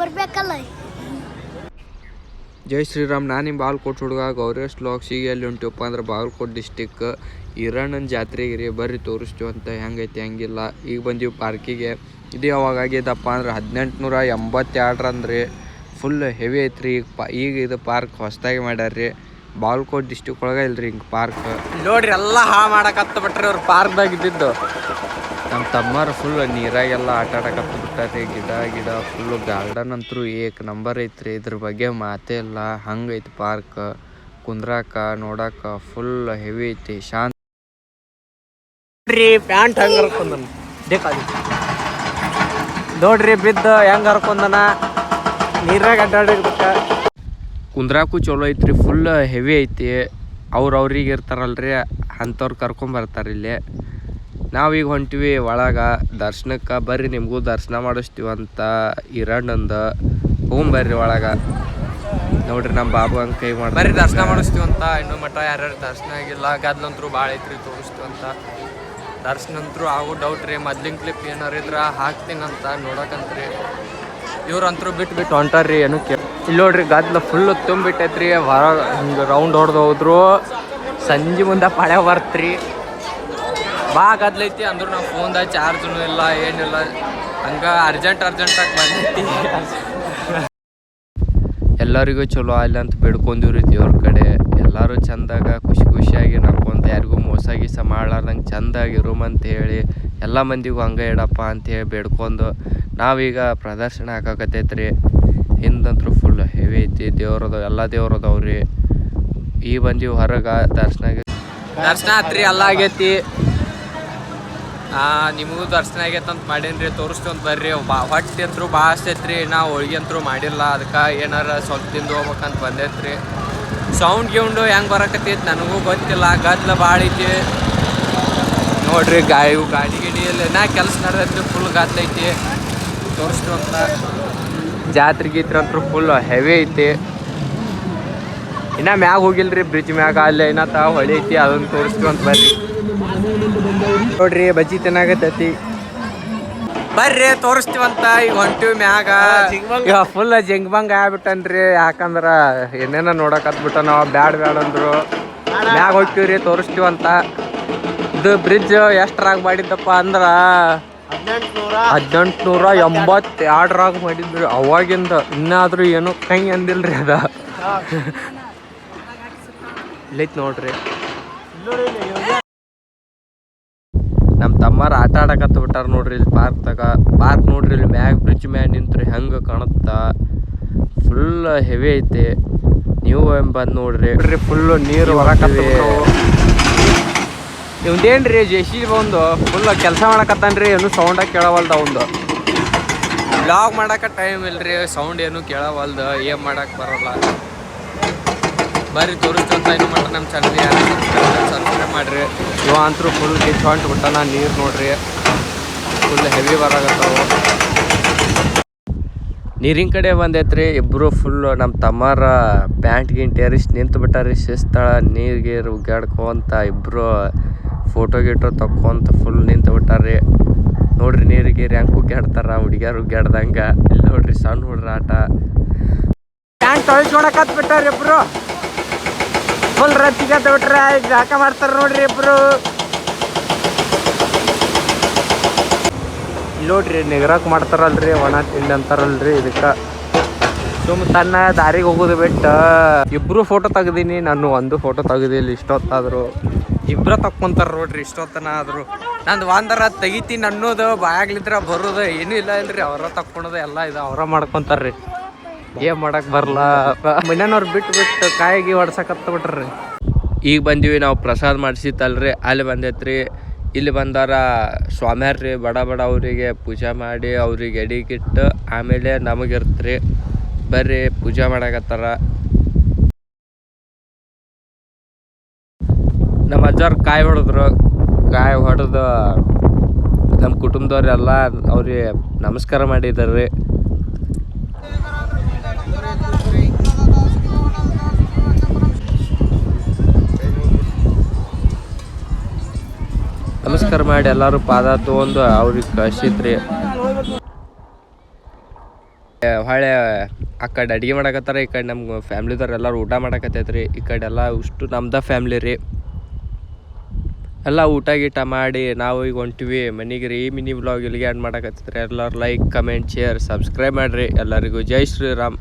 ಬರ್ಬೇಕಲ್ಲ. ಜೈ ಶ್ರೀರಾಮ್ ನಾನು ನಿಮ್ಮ ಬಾಗಲಕೋಟೆ ಹುಡುಗ ಗೌರೇಶ್ ಲಾಕ್ಸ್ ಈಗ ಎಲ್ಲಿ ಹೊಂಟಿವಪ್ಪ ಅಂದ್ರೆ ಬಾಗಲಕೋಟ್ ಡಿಸ್ಟಿಕ್ ಹಿರಣ್ಣನ ಜಾತ್ರೆಗೆ ರೀ ಬರ್ರಿ ತೋರಿಸ್ತೀವಿ ಅಂತ ಹೆಂಗೈತಿ ಹೆಂಗಿಲ್ಲ. ಈಗ ಬಂದೀವಿ ಪಾರ್ಕಿಗೆ. ಇದು ಯಾವಾಗ ಆಗಿದಪ್ಪ ಅಂದ್ರೆ ಹದಿನೆಂಟುನೂರ ಎಂಬತ್ತೆರಡರಂದ್ರಿ. ಫುಲ್ ಹೆವಿ ಐತ್ರಿ. ಈಗ ಪಾ ಈಗ ಇದು ಪಾರ್ಕ್ ಹೊಸದಾಗಿ ಮಾಡ್ಯಾರ್ರಿ. ಬಾಗಲಕೋಟ್ ಡಿಸ್ಟಿಕ್ ಒಳಗೆ ಇಲ್ರಿ ಹಿಂಗೆ ಪಾರ್ಕ್ ನೋಡ್ರಿ ಎಲ್ಲ ಹಾ ಮಾಡಕತ್ತ ಬಿಟ್ರಿ ಅವ್ರು ಪಾರ್ಕ್ದಾಗ ಇದ್ದಿದ್ದು. ನಮ್ಮ ತಮ್ಮರು ಫುಲ್ ನೀರಾಗೆಲ್ಲ ಆಟ ಆಡಕತ್ತ ಬಿಟ್ಟಾರೆ. ಗಿಡ ಗಿಡ ಫುಲ್ ಗಾರ್ಡನ್ ಅಂತೂ ಏಕ್ ನಂಬರ್ ಐತ್ರಿ. ಇದ್ರ ಬಗ್ಗೆ ಮಾತೇ ಇಲ್ಲ. ಹಂಗೈತಿ ಪಾರ್ಕ್ ಕುಂದ್ರಾಕ ನೋಡಾಕ ಫುಲ್ ಹೆವಿ ಐತಿ. ಶಾಂತ ನೋಡ್ರಿ ಪ್ಯಾಂಟ್ ಹೆಂಗ್ ಹರ್ಕೊಂಡನ ನೋಡ್ರಿ ಬಿದ್ದ ಹೆಂಗ್ ಹರ್ಕೊಂಡನ ನೀರಾಗ ಅಡ್ಡಾಡಿರ್ಬೇಕ. ಕುಂದ್ರಾಕು ಚಲೋ ಐತ್ರಿ. ಫುಲ್ ಹೆವಿ ಐತಿ. ಅವ್ರು ಅವ್ರಿಗೆ ಇರ್ತಾರಲ್ರಿ. ಅಂಥವ್ರು ಕರ್ಕೊಂಬರ್ತಾರೆ ಇಲ್ಲಿ. ನಾವೀಗ ಹೊಂಟಿವಿ ಒಳಗೆ. ದರ್ಶನಕ್ಕೆ ಬರ್ರಿ, ನಿಮಗೂ ದರ್ಶನ ಮಾಡಿಸ್ತೀವಂತ ಇರಣ್ಣಂದ ಹೋಗ್ಬರ್ರಿ ಒಳಗೆ. ನೋಡ್ರಿ ನಮ್ಮ ಬಾಬು ಹಂಗೆ ಕೈ ಮಾಡಿ ಬರ್ರಿ, ದರ್ಶನ ಮಾಡಿಸ್ತೀವಂತ ಇನ್ನು ಮಠ ಯಾರ್ಯಾರು ದರ್ಶನ ಆಗಿಲ್ಲ. ಗದ್ಲಂತ್ರು ಭಾಳ ಐತ್ರಿ ತೋರಿಸ್ತೀವಂತ ದರ್ಶನ ಅಂತೂ ಆಗೋ ಡೌಟ್ ರೀ. ಮೊದ್ಲಿನ ಕ್ಲಿಪ್ ಏನಾರು ಇದ್ರ ಹಾಕ್ತೀನಂತ ನೋಡಕಂತ್ರಿ. ಇವ್ರಂತರೂ ಬಿಟ್ಟು ಬಿಟ್ಟು ಹೊಂಟಾರ್ರಿ, ಏನು ಕೇ ಇಲ್ಲಿ ನೋಡ್ರಿ, ಗದ್ಲ ಫುಲ್ ತುಂಬಿಟ್ಟೈತ್ರಿ. ಹೊರ ಹಿಂಗೆ ರೌಂಡ್ ಹೊಡೆದು ಹೋದ್ರು. ಸಂಜೆ ಮುಂದೆ ಪಳೆ ಬರ್ತ್ರಿ. ಬಾ ಗದ್ಲೈತಿ ಅಂದ್ರೆ ನಾವು ಫೋನ್ದಾಗ ಚಾರ್ಜೂ ಇಲ್ಲ ಏನಿಲ್ಲ ಹಂಗ ಅರ್ಜೆಂಟ್ ಅರ್ಜೆಂಟಾಗಿ ಬಂದೈತಿ. ಎಲ್ಲರಿಗೂ ಚಲೋ ಆಗಲಿ ಅಂತ ಬೇಡ್ಕೊಂಡಿವ್ರಿ ದೇವ್ರ ಕಡೆ. ಎಲ್ಲರೂ ಚಂದಾಗ ಖುಷಿ ಖುಷಿಯಾಗಿ ನಕ್ಕೊಂತ ಯಾರಿಗೂ ಮೋಸ ಗೀಸ ಮಾಡ್ಲಾರ್ದಂಗೆ ಚಂದಾಗಿ ಅಂತ ಹೇಳಿ ಎಲ್ಲ ಮಂದಿಗೂ ಹಂಗೆ ಇಡಪ್ಪ ಅಂತೇಳಿ ಬೇಡ್ಕೊಂಡು ನಾವೀಗ ಪ್ರದರ್ಶನ ಹಾಕಕತ್ತೈತ್ರಿ. ಹಿಂದಂತೂ ಫುಲ್ ಹೆವಿ ಐತಿ ದೇವ್ರದು ಎಲ್ಲ ದೇವ್ರದವ್ರಿ. ಈ ಬಂದೀವಿ ಹೊರಗೆ ದರ್ಶನ ದರ್ಶನ ಆತ್ರಿ, ಎಲ್ಲ ಆಗೈತಿ. ನಿಮಗೂ ದರ್ಶನ ಆಗೈತೆ ಅಂತ ರೀ ತೋರಿಸ್ತೀವಿ ಅಂತ ಬರ್ರಿ. ಬಾ, ಹೊಟ್ಟೆ ಅಂತೂ ಭಾಳ ಹಸ್ತೈತ್ರಿ ನಾ ಹೋಳ್ಗೆ ಅಂತರೂ ಮಾಡಿಲ್ಲ. ಅದಕ್ಕೆ ಏನಾರ ಸ್ವಲ್ಪ ತಿಂದು ಹೋಗ್ಬೇಕಂತ ಬಂದೈತ್ರಿ ಸೌಂಡ್ ಗೌಂಡು ಹೆಂಗೆ ಬರಕತ್ತೈತಿ ನನಗೂ ಗೊತ್ತಿಲ್ಲ. ಗದ್ಲ ಭಾಳ ಐತಿ. ನೋಡ್ರಿ ಗಾಡಿ ಗಾಡಿ ಗಿಡಿ ಇಲ್ಲ ನಾ ಕೆಲಸ ನಡೆದೈತಿ ಫುಲ್ ಗದ್ದೈತಿ ತೋರಿಸ್ತೀವಿ ಅಂತ. ಜಾತ್ರೆ ಗೀತ್ರೆ ಅಂತೂ ಫುಲ್ ಹೆವಿ ಐತಿ. ಇನ್ನ ಮ್ಯಾಗ ಹೋಗಿಲ್ರಿ ಬ್ರಿಡ್ಜ್ ಮ್ಯಾಗ. ಅಲ್ಲಿ ಇನ್ನ ತಾ ಹೊಳಿ ಐತಿ, ಅದನ್ನು ತೋರಿಸ್ತೀವಿ ಅಂತ ಬರ್ರಿ. ನೋಡ್ರಿ ಬಜ್ಜಿ ತಿನ್ನಾಗತ್ತೈತಿ ಬರ್ರಿ ತೋರಿಸ್ತೀವಂತ. ಈಗ ಹೊಂಟಿವಿ ಮ್ಯಾಗ. ಈಗ ಫುಲ್ ಜಂಗ್ಬಂಗ್ ಆಗ್ಬಿಟ್ಟನ್ರಿ. ಯಾಕಂದ್ರ ಏನೇನ ನೋಡಕ್ ಹತ್ಬಿಟ್ಟ ನಾವು ಬ್ಯಾಡ್ ಬ್ಯಾಡ್ ಅಂದ್ರು. ಮ್ಯಾಗ ಹೋಗ್ತೀವ್ರಿ ತೋರಿಸ್ತೀವಂತ. ಇದು ಬ್ರಿಡ್ಜ್ ಎಷ್ಟ್ರಾಗ ಮಾಡಿದ್ದಪ್ಪ ಅಂದ್ರ ಹದಿನೆಂಟುನೂರ ಎಂಬತ್ತೆರಡರಾಗ ಮಾಡಿದ್ರಿ. ಅವಾಗಿಂದ ಇನ್ನಾದ್ರೂ ಏನು ಕೈ ಅಂದಿಲ್ರಿ ಅದ. ಇಲ್ಲೈತ್ ನೋಡ್ರಿ. ನಮ್ಮ ತಮ್ಮರ ಆಟ ಆಡಕತ್ತ ಬಿಟ್ಟಾರ ನೋಡ್ರಿ ಇಲ್ಲಿ ಪಾರ್ಕ್ದಾಗ ಪಾರ್ಕ್ ನೋಡ್ರಿ ಇಲ್ಲಿ ಮ್ಯಾಗ್ ಬ್ರಿಡ್ಜ್ ಮ್ಯಾಗ ನಿಂತ್ರಿ ಹೆಂಗೆ ಕಾಣುತ್ತಾ? ಫುಲ್ ಹೆವಿ ಐತಿ. ನೀವು ಬಂದು ನೋಡ್ರಿ. ಫುಲ್ಲು ನೀರು ಹೊರಕತ್ತೀವಿ ಇವಂದೇನ್ರಿ ಜೆ ಸಿ ಬಂದು ಫುಲ್ ಕೆಲಸ ಮಾಡಕತ್ತಾನ್ರಿ ಏನು ಸೌಂಡಾಗಿ ಕೇಳವಲ್ದ ಅವಂದು. ಬ್ಲಾಗ್ ಮಾಡಕ ಟೈಮ್ ಇಲ್ರಿ ಸೌಂಡ್ ಏನು ಕೇಳವಲ್ದು ಏನು ಮಾಡಕ್ಕೆ ಬರಲ್ಲ. ಬರ್ರಿ ತೋರಿಸ್ತಂತ ಇನ್ನು ಮಟ್ಟ ನಮ್ಮ ಚಾನಲ್ ಸಬ್ಸ್ಕ್ರೈಬ್ ಮಾಡ್ರಿ. ಇವ ಅಂತರೂ ಫುಲ್ ಕಿಚ್ಕೊಂಟ್ ಬಿಟ್ಟನ, ನೀರು ನೋಡ್ರಿ. ಫುಲ್ ಹೆವಿ ಬರಾಗತ್ತವು ನೀರಿನ ಕಡೆ ಬಂದೈತ್ರಿ ಇಬ್ಬರು ಫುಲ್ ನಮ್ಮ ತಮ್ಮರ ಪ್ಯಾಂಟ್ ಗಿಂಟ್ ಏರಿಸಿ ನಿಂತು ಬಿಟ್ಟಾರಿ, ಶಿಸ್ತಳ, ನೀರ್ ಗೀರು ಉಗ್ಗಾಡ್ಕೊಂತ ಇಬ್ಬರು ಫೋಟೋ ಗೀಟೋ ತಕ್ಕೊಂತ ಫುಲ್ ನಿಂತು ಬಿಟ್ಟಾರಿ. ನೋಡ್ರಿ ನೀರು ಗೀರು ಹೆಂಗೆ ಉಗ್ಗಾಡ್ತಾರ ಹುಡುಗಿಯರು ಉಗ್ಗಾಡ್ದಂಗೆ ಇಲ್ಲಿ ನೋಡ್ರಿ ಸಣ್ಣ ಹುಡ್ರಾಟ. ಪ್ಯಾಂಟ್ ತೊಳಿಸ್ಕೊಳಕತ್ ಬಿಟ್ಟಾರ ಇಬ್ರು. ಫುಲ್ ರಚ್ಚಿಗೆ ಬಿಟ್ರೆ ಜಾಕ ಮಾಡ್ತಾರ ನೋಡ್ರಿ ಇಬ್ರು. ನೋಡ್ರಿ, ನಿಗರಾಕ್ ಮಾಡ್ತಾರಲ್ರಿ, ಒಣ ತಿಂಡಿ ಅಂತಾರಲ್ರಿ ಇದಕ್ಕ. ಸುಮ್ ತನ್ನ ದಾರಿಗೆ ಹೋಗೋದು ಬಿಟ್ಟ. ಇಬ್ರು ಫೋಟೋ ತೆಗ್ದೀನಿ, ನಾನು ಒಂದು ಫೋಟೋ ತೆಗ್ದಿಲ್ಲ, ಇಷ್ಟೊತ್ತಾದ್ರು. ಇಬ್ರ ತಕ್ಕೊಂತಾರ ನೋಡ್ರಿ, ಇಷ್ಟೊತ್ತನ ಆದ್ರು. ನಂದು ಒಂದರ ತೆಗಿತೀನಿ ಅನ್ನೋದು, ಬಾಯಾಗ್ಲಿದ್ರ ಬರೋದು ಏನೂ ಇಲ್ಲ ಇಲ್ರಿ ಅವರ ತಕ್ಕೊಳೋದು ಎಲ್ಲ ಇದು, ಅವರ ಮಾಡ್ಕೊಂತಾರ್ರಿ. ಏನ್ ಮಾಡಕ್ ಬರಲ್ಲ ಮನ್ಯಾನವ್ರು ಬಿಟ್ಟು ಬಿಟ್ಟು ಕಾಯಿಗೆ ಹೊಡ್ಸಕತ್ತ ಬಿಟ್ರಿ. ಈಗ ಬಂದೀವಿ ನಾವು ಪ್ರಸಾದ ಮಾಡಿಸಿತ್ತಲ್ರಿ, ಅಲ್ಲಿ ಬಂದೈತ್ರಿ. ಇಲ್ಲಿ ಬಂದಾರ ಸ್ವಾಮ್ಯಾರ್ರಿ, ಬಡ ಬಡ ಅವರಿಗೆ ಪೂಜೆ ಮಾಡಿ, ಅವ್ರಿಗೆ ಎಡಿಗಿಟ್ಟು ಆಮೇಲೆ ನಮಗಿರ್ತ್ರಿ ಬರ್ರಿ, ಪೂಜೆ ಮಾಡಕತ್ತಾರ. ನಮ್ಮ ಅಜ್ಜಾರ್ ಕಾಯಿ ಹೊಡೆದ್ರು. ಕಾಯಿ ಹೊಡೆದು ನಮ್ಮ ಕುಟುಂಬದವ್ರೆಲ್ಲ ಅವ್ರಿಗೆ ನಮಸ್ಕಾರ ಮಾಡಿದಾರ್ರಿ. ನಮಸ್ಕಾರ ಮಾಡಿ ಎಲ್ಲರೂ ಪಾದ ತೊಗೊಂಡು ಅವ್ರಿಗೆ ಕಳಿಸಿದ್ರಿ. ಹೊಳೆ ಆ ಕಡೆ ಅಡುಗೆ ಮಾಡಕತ್ತಾರ, ಈ ಕಡೆ ನಮ್ಮ ಫ್ಯಾಮ್ಲಿದವ್ರು ಎಲ್ಲರೂ ಊಟ ಮಾಡಕತ್ತೈತ್ರಿ. ಈ ಕಡೆ ಎಲ್ಲ ಇಷ್ಟು ನಮ್ದ ಫ್ಯಾಮ್ಲಿ ರೀ. ಎಲ್ಲ ಊಟ ಗೀಟ ಮಾಡಿ ನಾವು ಈಗ ಹೊಂಟಿವಿ. ಮನೆಗೆ ರೀ, ಮಿನಿ ಬ್ಲಾಗ್ ಇಲ್ಲಿಗೆ ಆ್ಯಡ್ ಮಾಡಕತ್ತೈತ್ರಿ. ಎಲ್ಲರೂ ಲೈಕ್ ಕಮೆಂಟ್ ಶೇರ್ ಸಬ್ಸ್ಕ್ರೈಬ್ ಮಾಡಿರಿ. ಎಲ್ಲರಿಗೂ ಜೈ ಶ್ರೀರಾಮ್.